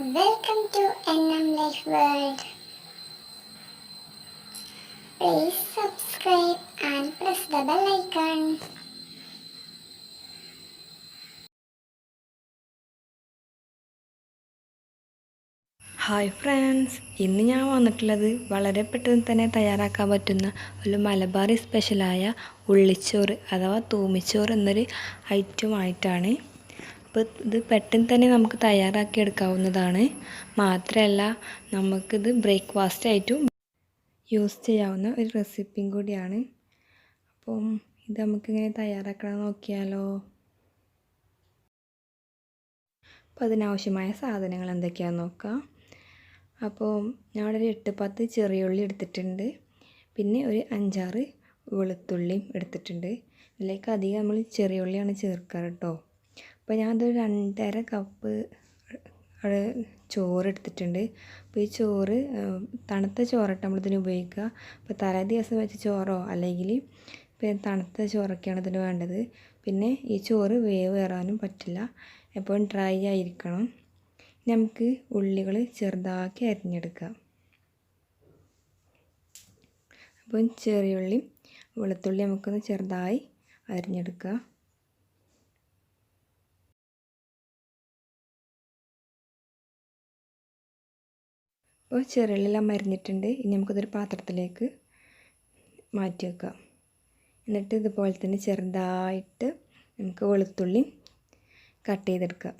Welcome to NM Life World. Please subscribe and press the bell icon. Hi friends ഇന്ന് ഞാൻ വന്നിട്ടുള്ളത് വളരെ പെട്ടെന്ന് തന്നെ തയ്യാറാക്കാൻ പറ്റുന്ന ഒരു മലബാറി സ്പെഷ്യലായ ഉള്ളിച്ചോറ് അഥവാ തൂമിച്ചോറ് എന്നൊരു ഐറ്റമായിട്ടാണ് അപ്പോൾ ഇത് പെട്ടെന്ന് തന്നെ നമുക്ക് തയ്യാറാക്കി എടുക്കാവുന്നതാണ്. മാത്രമല്ല നമുക്കിത് ബ്രേക്ക്ഫാസ്റ്റ് ആയിട്ടും യൂസ് ചെയ്യാവുന്ന ഒരു റെസിപ്പിയും കൂടിയാണ്. അപ്പം ഇത് നമുക്കിങ്ങനെ തയ്യാറാക്കണം നോക്കിയാലോ? അപ്പോൾ അതിനാവശ്യമായ സാധനങ്ങൾ എന്തൊക്കെയാണെന്ന് നോക്കാം. അപ്പോൾ ഞാൻ ഒരു എട്ട് പത്ത് ചെറിയുള്ളി എടുത്തിട്ടുണ്ട്. പിന്നെ ഒരു അഞ്ചാറ് വെളുത്തുള്ളിയും എടുത്തിട്ടുണ്ട്. ഇതിലേക്ക് അധികം നമ്മൾ ചെറിയുള്ളിയാണ് ചേർക്കാറ് കേട്ടോ അപ്പോൾ ഞാനതൊരു രണ്ടര കപ്പ് ചോറ് എടുത്തിട്ടുണ്ട് അപ്പോൾ ഈ ചോറ് തണുത്ത ചോറിട്ട് നമ്മളിതിന് ഉപയോഗിക്കുക. അപ്പോൾ തലേ ദിവസം വെച്ച ചോറോ അല്ലെങ്കിൽ പിന്നെ തണുത്ത ചോറൊക്കെയാണ് ഇതിന് വേണ്ടത്. പിന്നെ ഈ ചോറ് വേവ് കയറാനും പറ്റില്ല. എപ്പോഴും ഡ്രൈ ആയിരിക്കണം. നമുക്ക് ഉള്ളികൾ ചെറുതാക്കി അരിഞ്ഞെടുക്കാം അപ്പം ചെറിയുള്ളി വെളുത്തുള്ളി നമുക്കൊന്ന് ചെറുതായി അരിഞ്ഞെടുക്കുക. അപ്പോൾ ചെറിയുള്ളിയെല്ലാം മരിഞ്ഞിട്ടുണ്ട്. ഇനി നമുക്കതൊരു പാത്രത്തിലേക്ക് മാറ്റി വെക്കാം. എന്നിട്ട് ഇതുപോലെ തന്നെ ചെറുതായിട്ട് നമുക്ക് വെളുത്തുള്ളി കട്ട് ചെയ്തെടുക്കാം.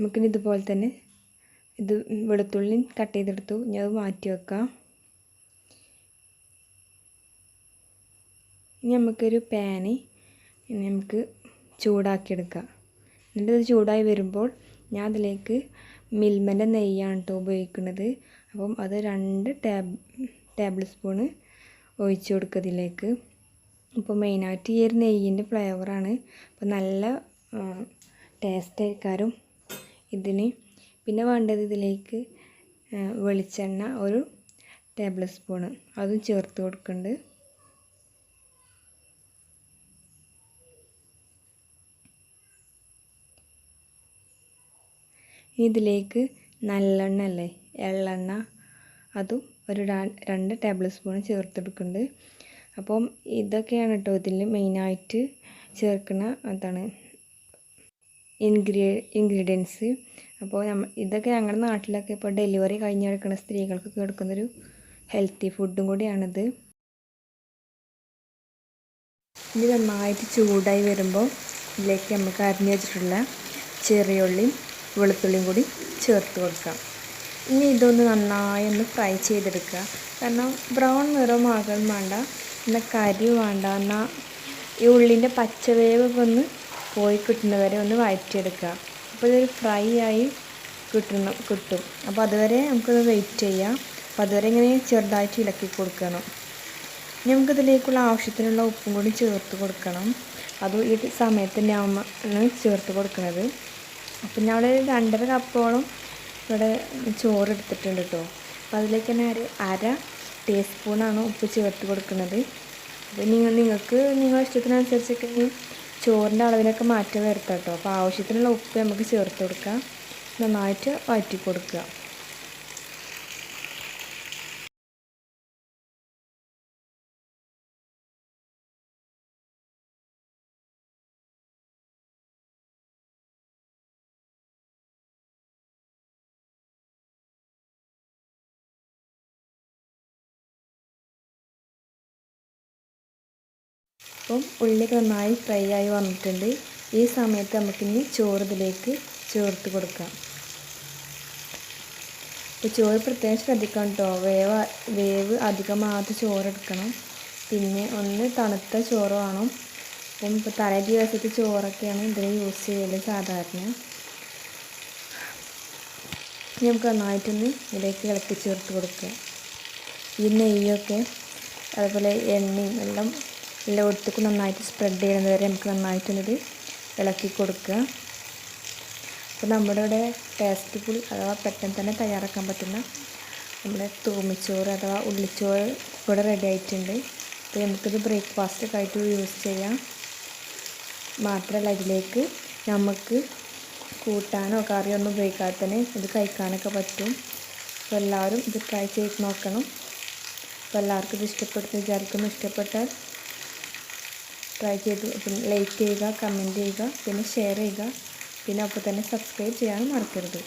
നമുക്കിനി ഇതുപോലെ തന്നെ ഇത് വെളുത്തുള്ളി കട്ട് ചെയ്തെടുത്തു. ഇനി അത് മാറ്റി വെക്കാം. ഇനി നമുക്കൊരു പാന് നമുക്ക് ചൂടാക്കിയെടുക്കാം. എന്നിട്ട് ഇത് ചൂടായി വരുമ്പോൾ ഞാൻ അതിലേക്ക് മിൽമന്റെ നെയ്യാണ് കേട്ടോ ഉപയോഗിക്കുന്നത്. അപ്പം അത് രണ്ട് ടേബ് ടേബിൾ സ്പൂണ് ഒഴിച്ച് കൊടുക്കുക ഇതിലേക്ക്. ഇപ്പോൾ മെയിനായിട്ട് ഈ ഒരു നെയ്യിന്റെ ഫ്ലേവറാണ് അപ്പോൾ നല്ല ടേസ്റ്റ് ആയിക്കാരും ഇതിന്. പിന്നെ വേണ്ടത് ഇതിലേക്ക് വെളിച്ചെണ്ണ ഒരു ടേബിൾ സ്പൂണ് അതും ചേർത്ത് കൊടുക്കുന്നുണ്ട് ഇതിലേക്ക് നല്ലെണ്ണ അല്ലേ? എള്ളെണ്ണ അതും ഒരു രണ്ട് ടേബിൾ സ്പൂൺ ചേർത്ത് ചേർത്തെടുക്കുന്നുണ്ട് അപ്പം ഇതൊക്കെയാണ് കേട്ടോ ഇതിൽ മെയിനായിട്ട് ചേർക്കുന്ന എന്താണ് ഇൻഗ്രീ ഇൻഗ്രീഡിയൻസ് അപ്പോൾ നമ്മ ഇതൊക്കെ ഞങ്ങളുടെ നാട്ടിലൊക്കെ ഇപ്പോൾ ഡെലിവറി കഴിഞ്ഞ് കിടക്കുന്ന സ്ത്രീകൾക്ക് കൊടുക്കുന്നൊരു ഹെൽത്തി ഫുഡും കൂടിയാണിത്. ഇനി നന്നായിട്ട് ചൂടായി വരുമ്പോൾ ഇതിലേക്ക് നമുക്ക് അരിഞ്ഞു വെച്ചിട്ടുള്ള ചെറിയുള്ളിയും വെളുത്തുള്ളിയും കൂടി ചേർത്ത് കൊടുക്കാം. ഇനി ഇതൊന്ന് നന്നായി ഒന്ന് ഫ്രൈ ചെയ്തെടുക്കുക. കാരണം ബ്രൗൺ നിറം ആകാൻ വേണ്ട എന്നാൽ കരി വേണ്ട എന്നാൽ ഈ ഉള്ളിന്റെ പച്ചവേവൊക്കെ ഒന്ന് പോയി കിട്ടുന്നവരെ ഒന്ന് വഴറ്റിയെടുക്കുക അപ്പോൾ ഇതൊരു ഫ്രൈ ആയി കിട്ടണം കിട്ടും. അപ്പോൾ അതുവരെ നമുക്കൊന്ന് വെയിറ്റ് ചെയ്യാം. അപ്പോൾ അതുവരെ ഇങ്ങനെ ചെറുതായിട്ട് ഇളക്കി കൊടുക്കണം. ഇനി നമുക്കിതിലേക്കുള്ള ആവശ്യത്തിനുള്ള ഉപ്പും കൂടി ചേർത്ത് കൊടുക്കണം. അത് ഈ സമയത്ത് ആണ് ചേർത്ത് കൊടുക്കുന്നത്. അപ്പം ഞാൻ ഒരു രണ്ടര കപ്പോളം ഇവിടെ ചോറ് എടുത്തിട്ടുണ്ട് കേട്ടോ. അപ്പോൾ അതിലേക്ക് തന്നെ ഒരു അര ടീസ്പൂണാണ് ഉപ്പ് ചേർത്ത് കൊടുക്കുന്നത്. അപ്പോൾ നിങ്ങൾ നിങ്ങൾക്ക് നിങ്ങളുടെ ഇഷ്ടത്തിനനുസരിച്ചൊക്കെ ചോറിന്റെ അളവിനൊക്കെ മാറ്റം വരുത്താം കേട്ടോ. അപ്പോൾ ആവശ്യത്തിനുള്ള ഉപ്പ് നമുക്ക് ചേർത്ത് കൊടുക്കാം. നന്നായിട്ട് വഴറ്റി കൊടുക്കുക. അപ്പം ഉള്ളിയൊക്കെ നന്നായി ഫ്രൈ ആയി വന്നിട്ടുണ്ട്. ഈ സമയത്ത് നമുക്കിനി ചോറ് ഇതിലേക്ക് ചേർത്ത് കൊടുക്കാം. അപ്പോൾ ചോറ് പ്രത്യേകം ശ്രദ്ധിക്കണം കേട്ടോ വേവ് വേവ് അധികമാകാത്ത ചോറെടുക്കണം. പിന്നെ ഒന്ന് തണുത്ത ചോറ് വേണം. അപ്പം ഇപ്പോൾ തലേ ദിവസത്തെ ചോറൊക്കെയാണ് ഇതിന് യൂസ് ചെയ്യൽ സാധാരണ. നമുക്ക് നന്നായിട്ടൊന്ന് ഇതിലേക്ക് ഇളക്കി ചേർത്ത് കൊടുക്കുക ഈ നെയ്യൊക്കെ അതുപോലെ എണ്ണയും എല്ലാം എല്ലായിടത്തേക്കും നന്നായിട്ട് സ്പ്രെഡ് ചെയ്യുന്നത് വരെ നമുക്ക് നന്നായിട്ടൊന്നത് ഇളക്കി കൊടുക്കുക. അപ്പോൾ നമ്മുടെ ഇവിടെ ടേസ്റ്റ്ഫുൾ അഥവാ പെട്ടെന്ന് തന്നെ തയ്യാറാക്കാൻ പറ്റുന്ന നമ്മുടെ തൂമിച്ചോറ് അഥവാ ഉള്ളിച്ചോറ് ഇവിടെ റെഡി ആയിട്ടുണ്ട്. അപ്പോൾ നമുക്കിത് ബ്രേക്ക്ഫാസ്റ്റ് ആയിട്ട് യൂസ് ചെയ്യാം. മാത്രമല്ല ഇതിലേക്ക് നമുക്ക് കൂട്ടാനോ കറിയോ ഒന്നും ഉപയോഗിക്കാതെ തന്നെ ഇത് കഴിക്കാനൊക്കെ പറ്റും. അപ്പോൾ എല്ലാവരും ഇത് ട്രൈ ചെയ്ത് നോക്കണം. അപ്പോൾ എല്ലാവർക്കും ഇത് ഇഷ്ടപ്പെടുന്നു വിചാരിക്കുന്നു. ഇഷ്ടപ്പെട്ടാൽ ട്രൈ ചെയ്ത് പിന്നെ ലൈക്ക് ചെയ്യുക കമന്റ് ചെയ്യുക പിന്നെ ഷെയർ ചെയ്യുക. പിന്നെ അപ്പോൾ തന്നെ സബ്സ്ക്രൈബ് ചെയ്യാൻ മറക്കരുത്.